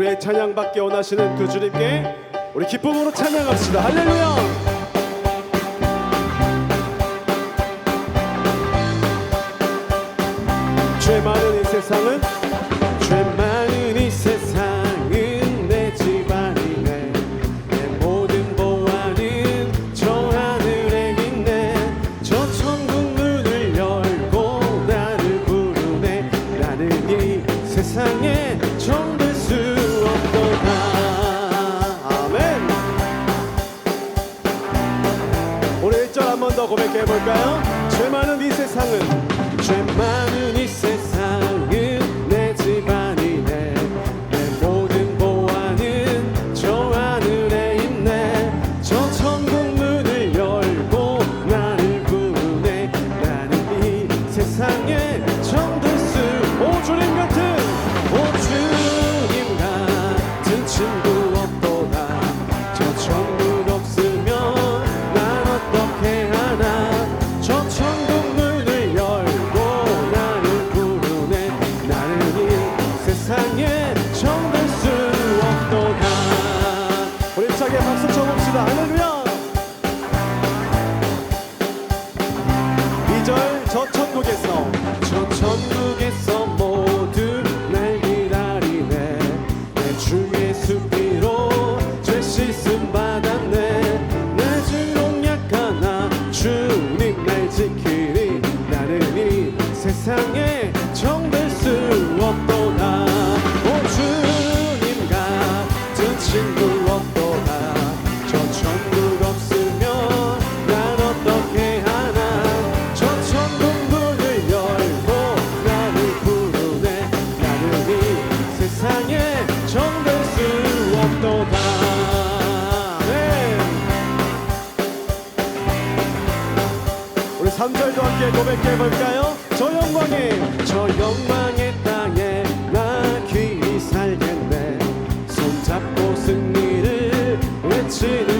우리의 찬양 받기 원하시는 그 주님께 우리 기쁨으로 찬양합시다. 할렐루야! 죄 많은 이 세상은 고백해 볼까요? 죄 많은 이 세상은 3절도 함께 고백해 볼까요? 저 영광의 저 영광의 땅에 나 귀히 살겠네 손잡고 승리를 외치는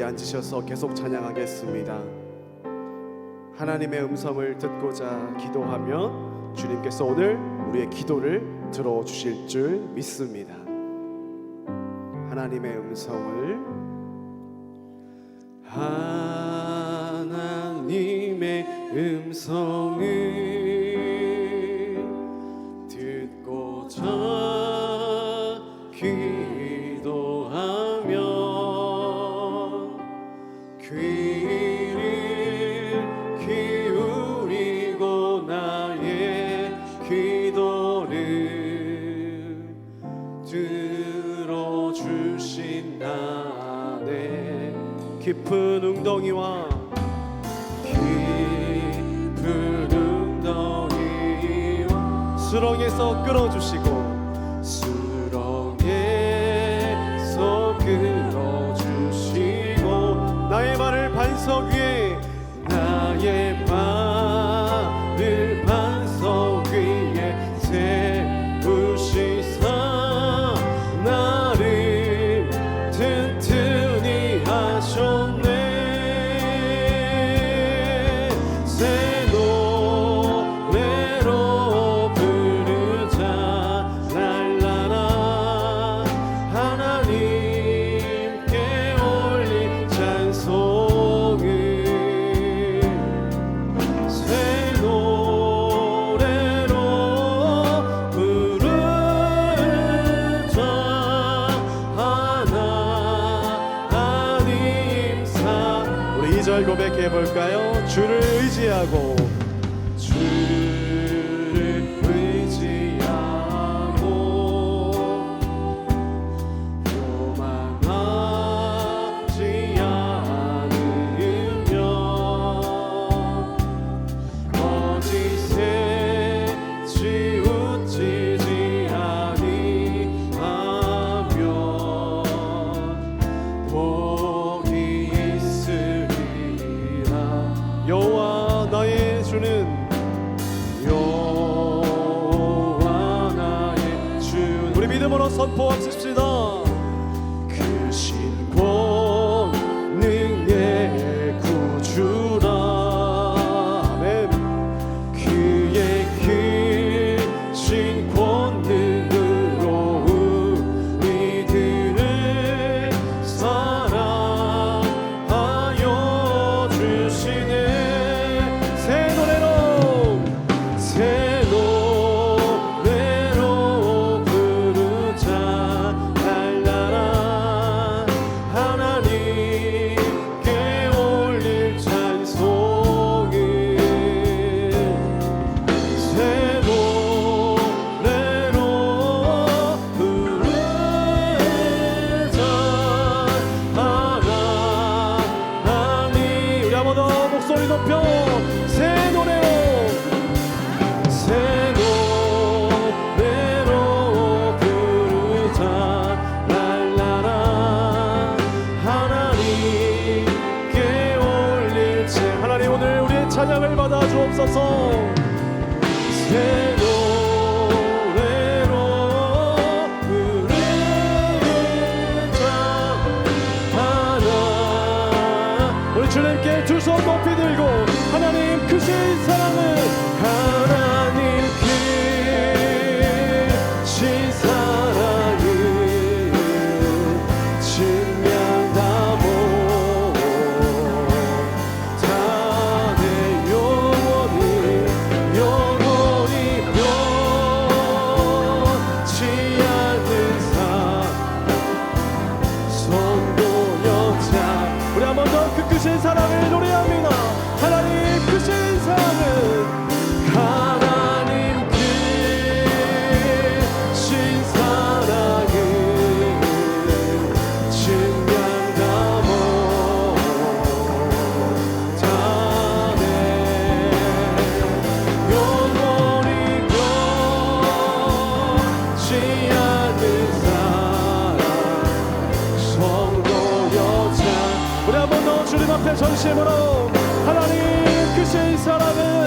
자리에 앉으셔서 계속 찬양하겠습니다. 하나님의 음성을 듣고자 기도하며 주님께서 오늘 우리의 기도를 들어 주실 줄 믿습니다. 하나님의 음성을 하나님의 음성을 웅덩이와 깊은 웅덩이와 수렁에서 끌어주시고 수렁에서 끌어주시고 나의 발을 반석 위에 주옵소서 새 노래로 부르자 하나 우리 주님께 두 손 높이 들고 하나님 크신 사랑을 하나 앞에 전심으로 하나님 그신 사람을